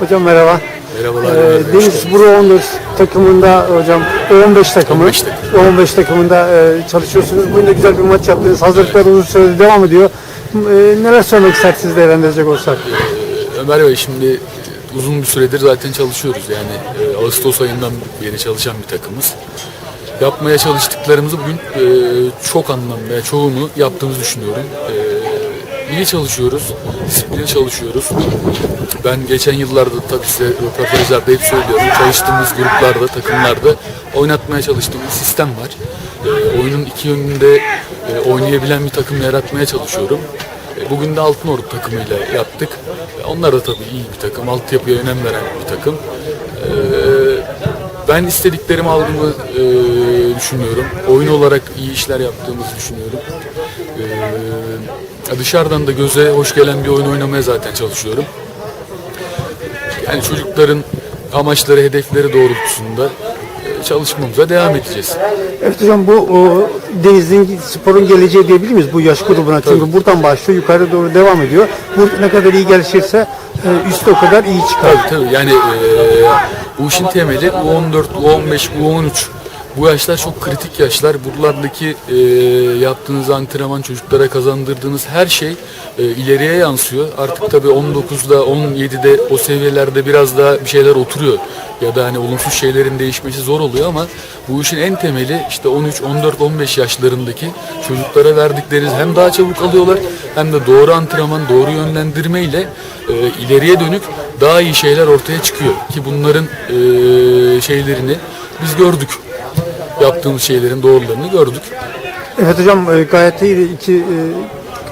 Hocam merhaba. Merhabalar. Ee, Deniz. Buru 14 takımında hocam 15 takımı 15 takım. 15 takımında e, çalışıyorsunuz. Bugün de güzel bir maç yaptınız. Hazırlıklar uzun süredir devam ediyor. E, neler söylemek istersiniz değerlendirecek olsak? Ömer Bey şimdi uzun bir süredir zaten çalışıyoruz. Yani e, Ağustos ayından beri çalışan bir takımız. Yapmaya çalıştıklarımızı bugün e, çok anlamda, çoğunu yaptığımızı düşünüyorum. E, iyi çalışıyoruz, disiplin çalışıyoruz. Ben geçen yıllarda tabii size röportajlarda hep söylüyorum. Çalıştığımız gruplarda, takımlarda oynatmaya çalıştığımız sistem var. E, oyunun iki yönünde e, oynayabilen bir takım yaratmaya çalışıyorum. E, Bugün de Altınordu takımıyla yaptık. E, Onlar da tabii iyi bir takım, altyapıya önem veren bir takım. E, Ben istediklerimi aldığımı e, düşünüyorum. Oyun olarak iyi işler yaptığımızı düşünüyorum. E, Dışarıdan da göze hoş gelen bir oyun oynamaya zaten çalışıyorum. Yani çocukların amaçları, hedefleri doğrultusunda e, çalışmamıza devam edeceğiz. Evet hocam bu o, Deniz'in sporun geleceği diyebilir miyiz bu yaş grubuna? Çünkü buradan başlıyor yukarı doğru devam ediyor. Bu ne kadar iyi gelişirse e, üstte o kadar iyi çıkar. Tabii tabii yani eee bu işin temeli U14, U15, U13 bu yaşlar çok kritik yaşlar. Buralardaki eee, yaptığınız antrenman çocuklara kazandırdığınız her şey eee, ileriye yansıyor. Artık tabii 19'da 17'de o seviyelerde biraz daha bir şeyler oturuyor. Ya da hani olumsuz şeylerin değişmesi zor oluyor ama bu işin en temeli işte 13, 14, 15 yaşlarındaki çocuklara verdikleri hem daha çabuk alıyorlar hem de doğru antrenman, doğru yönlendirme ile e, ileriye dönük daha iyi şeyler ortaya çıkıyor. Ki bunların e, şeylerini biz gördük. Yaptığımız şeylerin doğrularını gördük. Evet hocam e, gayet iyi iki e,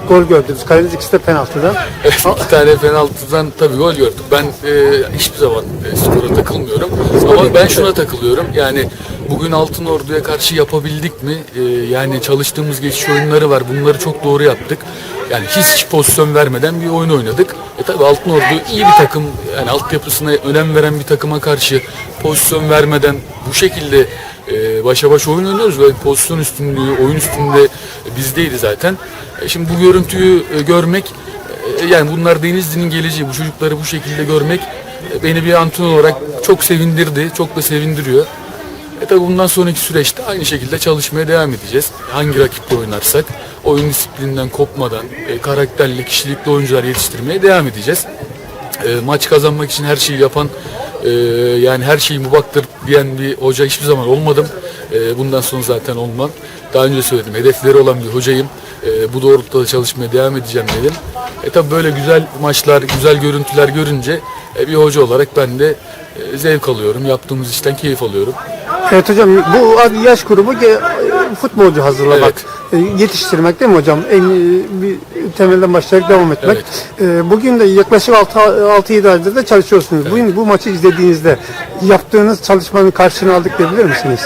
gol gördünüz. Kaleniz ikisi de penaltıdan. İki tane penaltıdan tabii gol gördük. Ben e, hiçbir zaman e, skora takılmıyorum. Ama ben şuna takılıyorum. Yani bugün Altın Ordu'ya karşı yapabildik mi? E, yani çalıştığımız geçiş oyunları var. Bunları çok doğru yaptık. Yani hiç pozisyon vermeden bir oyun oynadık. E tabii Altın Ordu iyi bir takım. Yani altyapısına önem veren bir takıma karşı pozisyon vermeden bu şekilde e, başa baş oyun oynuyoruz ve pozisyon üstünlüğü, oyun üstünde bizdeydi zaten. E, şimdi bu görüntüyü e, görmek e, yani bunlar Denizli'nin geleceği, bu çocukları bu şekilde görmek e, beni bir antrenör olarak çok sevindirdi, çok da sevindiriyor. E tabi bundan sonraki süreçte aynı şekilde çalışmaya devam edeceğiz. Hangi rakiple oynarsak oyun disiplininden kopmadan e, karakterli, kişilikli oyuncular yetiştirmeye devam edeceğiz. E, maç kazanmak için her şeyi yapan e, yani her şeyi mubaktır diyen bir hoca hiçbir zaman olmadım. E, bundan sonra zaten olmam. Daha önce söyledim hedefleri olan bir hocayım. E, bu doğrultuda da çalışmaya devam edeceğim dedim. E tabi böyle güzel maçlar, güzel görüntüler görünce e, bir hoca olarak ben de e, zevk alıyorum. Yaptığımız işten keyif alıyorum. Evet hocam bu yaş grubu ge- futbolcu hazırlamak, e, yetiştirmek değil mi hocam? En e, bir temelden başlayarak devam etmek. E, Bugün de yaklaşık 6-7 aydır da çalışıyorsunuz. Bugün bu maçı izlediğinizde yaptığınız çalışmanın karşılığını aldık diyebilir misiniz?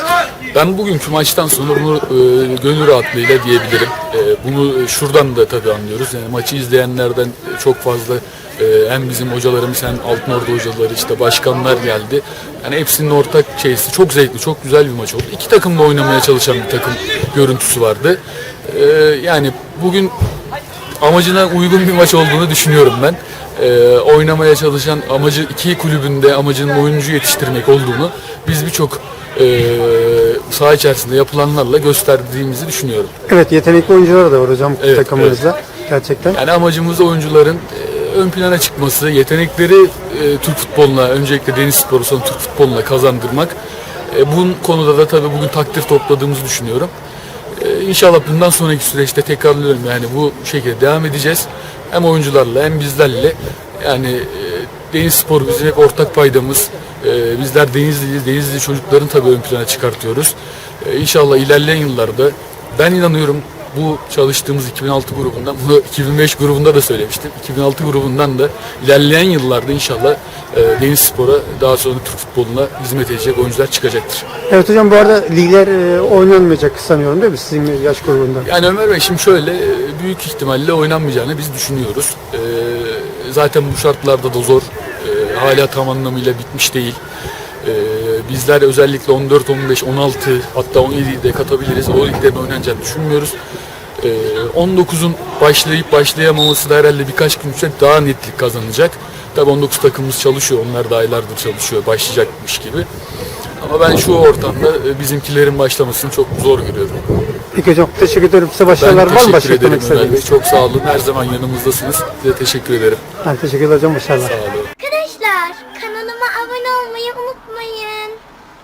Ben bugünkü maçtan sonra bunu e, gönül rahatlığıyla diyebilirim. E, bunu şuradan da tabii anlıyoruz. Yani maçı izleyenlerden çok fazla e, hem bizim hocalarımız hem Altınordu hocaları işte başkanlar geldi. Yani hepsinin ortak şeysi çok zevkli, çok güzel bir maç oldu. İki takımla oynamaya çalışan bir takım görüntüsü vardı. E, yani bugün amacına uygun bir maç olduğunu düşünüyorum ben. Ee, oynamaya çalışan amacı iki kulübünde amacının oyuncu yetiştirmek olduğunu biz birçok e, saha içerisinde yapılanlarla gösterdiğimizi düşünüyorum. Evet yetenekli oyuncular da var hocam Evet, takımınızda. Gerçekten. Yani amacımız oyuncuların e, ön plana çıkması, yetenekleri e, Türk futboluna, öncelikle deniz sporu sonra Türk futboluna kazandırmak. E, bunun konuda da tabii bugün takdir topladığımızı düşünüyorum. E, İnşallah bundan sonraki süreçte tekrarlıyorum yani bu şekilde devam edeceğiz. Hem oyuncularla hem bizlerle yani e, deniz sporu bizim hep ortak paydamız. E, bizler Denizli'yiz, Denizli çocukların tabii ön plana çıkartıyoruz. E, İnşallah ilerleyen yıllarda ben inanıyorum bu çalıştığımız 2006 grubundan, bunu 2005 grubunda da söylemiştim. 2006 grubundan da ilerleyen yıllarda inşallah e, Deniz Spor'a daha sonra Türk futboluna hizmet edecek oyuncular çıkacaktır. Evet hocam bu arada ligler e, oynanmayacak sanıyorum değil mi sizin yaş grubunda? Yani Ömer Bey şimdi şöyle e, büyük ihtimalle oynanmayacağını biz düşünüyoruz. E, zaten bu şartlarda da zor. Hala tam anlamıyla bitmiş değil. E, bizler özellikle 14, 15, 16 hatta 17'yi de katabiliriz. O liglerin oynanacağını düşünmüyoruz. Ee, 19'un başlayıp başlayamaması da herhalde birkaç gün içinde daha netlik kazanacak. Tabii 19 takımımız çalışıyor. Onlar da aylardır çalışıyor. Başlayacakmış gibi. Ama ben şu ortamda e, bizimkilerin başlamasını çok zor görüyorum. Peki hocam teşekkür ederim. Size Ben başarılar var mı? teşekkür Başka ederim Ömer Bey. Çok sağ olun. Her zaman yanımızdasınız. Size teşekkür ederim. Ben teşekkür ederim. Başarılar. Sağ olun olmayı unutmayın.